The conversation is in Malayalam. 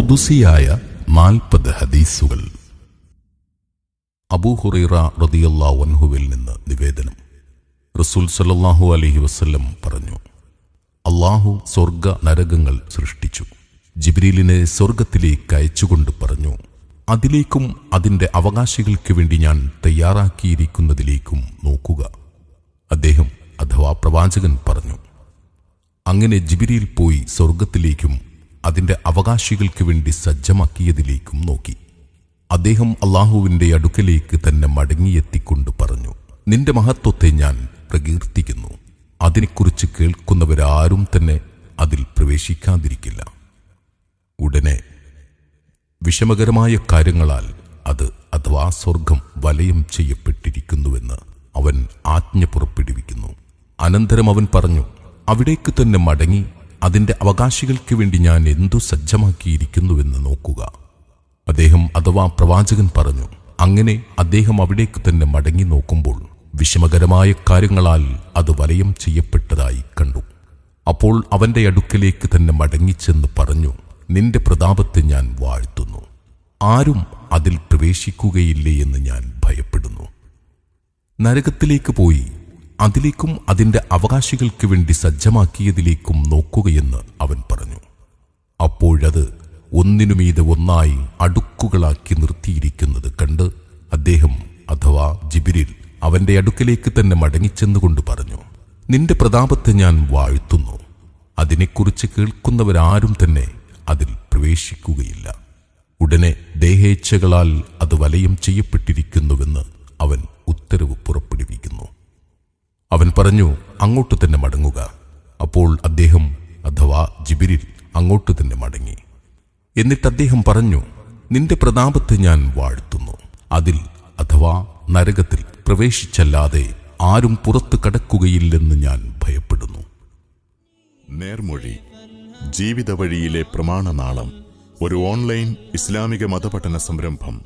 ഖുദുസിയായ നാൽപ്പത് ഹദീസുകൾ. അബൂഹുറൈറ റളിയല്ലാഹു അൻഹുവിൽ നിന്ന് നിവേദനം. റസൂൽ സല്ലല്ലാഹു അലഹി വസ്ല്ലം പറഞ്ഞു അള്ളാഹു സ്വർഗ നരകങ്ങൾ സൃഷ്ടിച്ചു. ജിബ്രീലിനെ സ്വർഗത്തിലേക്ക് അയച്ചുകൊണ്ട് പറഞ്ഞു അതിലേക്കും അതിന്റെ അവകാശികൾക്ക് വേണ്ടി ഞാൻ തയ്യാറാക്കിയിരിക്കുന്നതിലേക്കും നോക്കുക. അദ്ദേഹം അഥവാ പ്രവാചകൻ പറഞ്ഞു അങ്ങനെ ജിബിരിയിൽ പോയി സ്വർഗത്തിലേക്കും അതിന്റെ അവകാശികൾക്ക് വേണ്ടി സജ്ജമാക്കിയതിലേക്കും നോക്കി. അദ്ദേഹം അള്ളാഹുവിന്റെ അടുക്കലേക്ക് തന്നെ മടങ്ങിയെത്തിക്കൊണ്ട് പറഞ്ഞു നിന്റെ മഹത്വത്തെ ഞാൻ പ്രകീർത്തിക്കുന്നു. അതിനെക്കുറിച്ച് കേൾക്കുന്നവരാരും തന്നെ അതിൽ പ്രവേശിക്കാതിരിക്കില്ല. ഉടനെ വിഷമകരമായ കാര്യങ്ങളാൽ അത് അഥവാ സ്വർഗം വലയം ചെയ്യപ്പെട്ടിരിക്കുന്നുവെന്ന് അവൻ ആജ്ഞ പുറപ്പെടുവിക്കുന്നു. അനന്തരം അവൻ പറഞ്ഞു അവിടേക്ക് തന്നെ മടങ്ങി അതിന്റെ അവകാശികൾക്ക് വേണ്ടി ഞാൻ എന്തു സജ്ജമാക്കിയിരിക്കുന്നുവെന്ന് നോക്കുക. അദ്ദേഹം അഥവാ പ്രവാചകൻ പറഞ്ഞു അങ്ങനെ അദ്ദേഹം അവിടേക്ക് തന്നെ മടങ്ങി നോക്കുമ്പോൾ വിഷമകരമായ കാര്യങ്ങളാൽ അത് വലയം ചെയ്യപ്പെട്ടതായി കണ്ടു. അപ്പോൾ അവന്റെ അടുക്കലേക്ക് തന്നെ മടങ്ങിച്ചെന്ന് പറഞ്ഞു നിന്റെ പ്രതാപത്തെ ഞാൻ വാഴ്ത്തുന്നു. ആരും അതിൽ പ്രവേശിക്കുകയില്ലേ എന്ന് ഞാൻ ഭയപ്പെടുന്നു. നരകത്തിലേക്ക് പോയി അതിലേക്കും അതിന്റെ അവകാശികൾക്ക് വേണ്ടി സജ്ജമാക്കിയതിലേക്കും നോക്കുകയെന്ന് അവൻ പറഞ്ഞു. അപ്പോഴത് ഒന്നിനുമീതെ ഒന്നായി അടുക്കുകളാക്കി നിർത്തിയിരിക്കുന്നത് കണ്ട് അദ്ദേഹം അഥവാ ജിബിരിൽ അവന്റെ അടുക്കലേക്ക് തന്നെ മടങ്ങിച്ചെന്നുകൊണ്ട് പറഞ്ഞു നിന്റെ പ്രതാപത്തെ ഞാൻ വാഴ്ത്തുന്നു. അതിനെക്കുറിച്ച് കേൾക്കുന്നവരാരും തന്നെ അതിൽ പ്രവേശിക്കുകയില്ല. ഉടനെ ദേഹേച്ഛകളാൽ അത് വലയം ചെയ്യപ്പെട്ടിരിക്കുന്നുവെന്ന് അവൻ ഉത്തരവ് പുറപ്പെടുവിക്കുന്നു അവൻ പറഞ്ഞു അങ്ങോട്ട് തന്നെ മടങ്ങുക. അപ്പോൾ അദ്ദേഹം അഥവാ ജിബിരിൽ അങ്ങോട്ട് തന്നെ മടങ്ങി. എന്നിട്ട് അദ്ദേഹം പറഞ്ഞു നിന്റെ പ്രതാപത്തെ ഞാൻ വാഴ്ത്തുന്നു. അതിൽ അഥവാ നരകത്തിൽ പ്രവേശിച്ചല്ലാതെ ആരും പുറത്തു കടക്കുകയില്ലെന്ന് ഞാൻ ഭയപ്പെടുന്നു. നേർമൊഴി. ജീവിത വഴിയിലെ പ്രമാണനാളം. ഒരു ഓൺലൈൻ ഇസ്ലാമിക മതപഠന സംരംഭം.